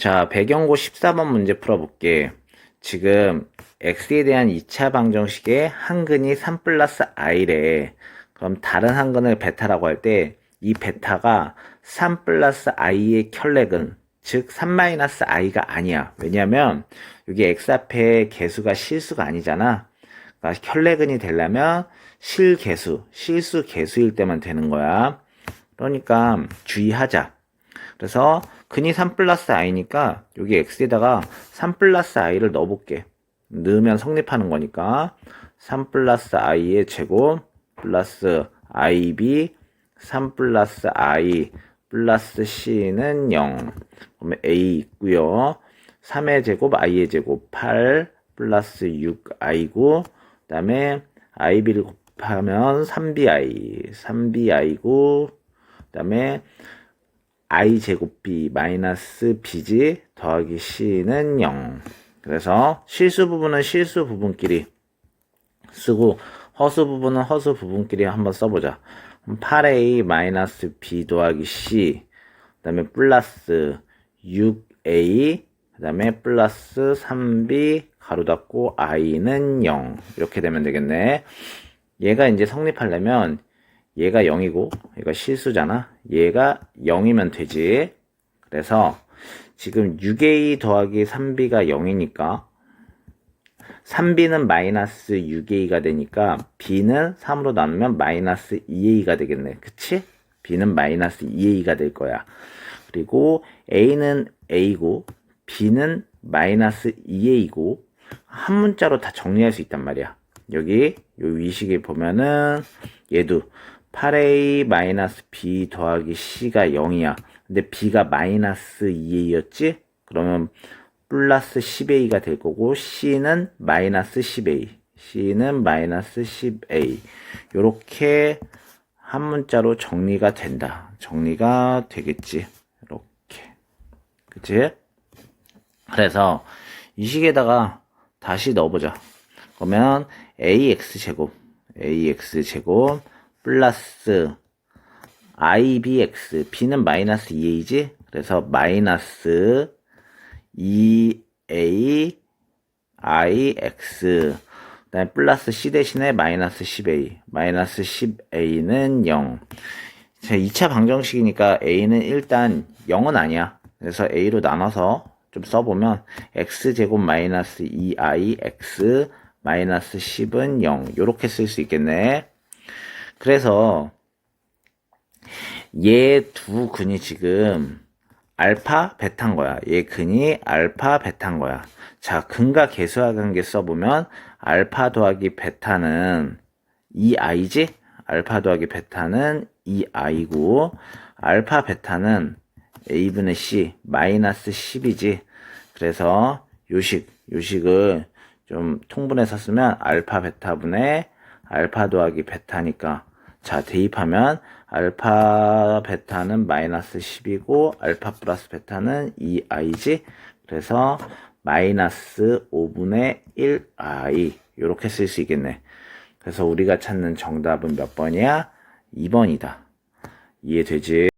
자, 배경고 14번 문제 풀어볼게. 지금 x에 대한 2차 방정식의 한근이 3 플러스 i래. 그럼 다른 한근을 베타라고 할 때 이 베타가 3 플러스 i의 켤레근, 즉 3 마이너스 i가 아니야. 왜냐면 여기 x 앞에 개수가 실수가 아니잖아. 그러니까 켤레근이 되려면 실개수, 실수 개수일 때만 되는 거야. 그러니까 주의하자. 그래서 근이 3 플러스 i니까 여기 x에다가 3 플러스 i를 넣어볼게. 넣으면 성립하는 거니까 3 플러스 i의 제곱 플러스 ib 3 플러스 i 플러스 c는 0. 그러면 a 있고요. 3의 제곱 i의 제곱 8 플러스 6i고 그 다음에 ib를 곱하면 3bi 3bi고 그 다음에 i 제곱 b 마이너스 b지 더하기 c는 0. 그래서 실수 부분은 실수 부분끼리 쓰고 허수 부분은 허수 부분끼리 한번 써보자. 8a 마이너스 b 더하기 c 그 다음에 플러스 6a 그 다음에 플러스 3b 가로 닫고 i는 0 이렇게 되면 되겠네. 얘가 이제 성립하려면 얘가 0이고 얘가 실수잖아. 얘가 0이면 되지. 그래서 지금 6a 더하기 3b가 0이니까 3b는 마이너스 6a가 되니까 b는 3으로 나누면 마이너스 2a가 되겠네. 그치? b는 마이너스 2a가 될 거야. 그리고 a는 a고 b는 마이너스 2a고 한 문자로 다 정리할 수 있단 말이야. 여기 요 위식에 보면은 얘도 8a 마이너스 b 더하기 c가 0이야. 근데 b가 마이너스 2a였지? 그러면 플러스 10a가 될 거고 c는 마이너스 10a c는 마이너스 10a 요렇게 한 문자로 정리가 된다. 정리가 되겠지. 이렇게. 그치? 그래서 이 식에다가 다시 넣어보자. 그러면 ax-제곱, ax-제곱, 플러스 ibx, b는 마이너스 2a지? 그래서 마이너스 2a ix, 그 다음에 플러스 c 대신에 마이너스 10a, 마이너스 10a는 0. 자, 2차 방정식이니까 a는 일단 0은 아니야. 그래서 a로 나눠서 좀 써보면 x제곱 마이너스 2ix 마이너스 10은 0 요렇게 쓸 수 있겠네 그래서 얘 두 근이 지금 알파 베타인 거야. 얘 근이 알파 베타인 거야. 자 근과 계수와 관계 써보면 알파 더하기 베타는 2i지? 알파 더하기 베타는 2i고 알파 베타는 a분의 c 마이너스 10이지. 그래서 요식 요식을 좀 통분해서 쓰면 알파 베타분의 알파 더하기 베타니까 자 대입하면 알파 베타는 마이너스 10이고 알파 플러스 베타는 2i지 그래서 마이너스 5분의 1i 이렇게 쓸 수 있겠네 그래서 우리가 찾는 정답은 몇 번이야? 2번이다 이해되지?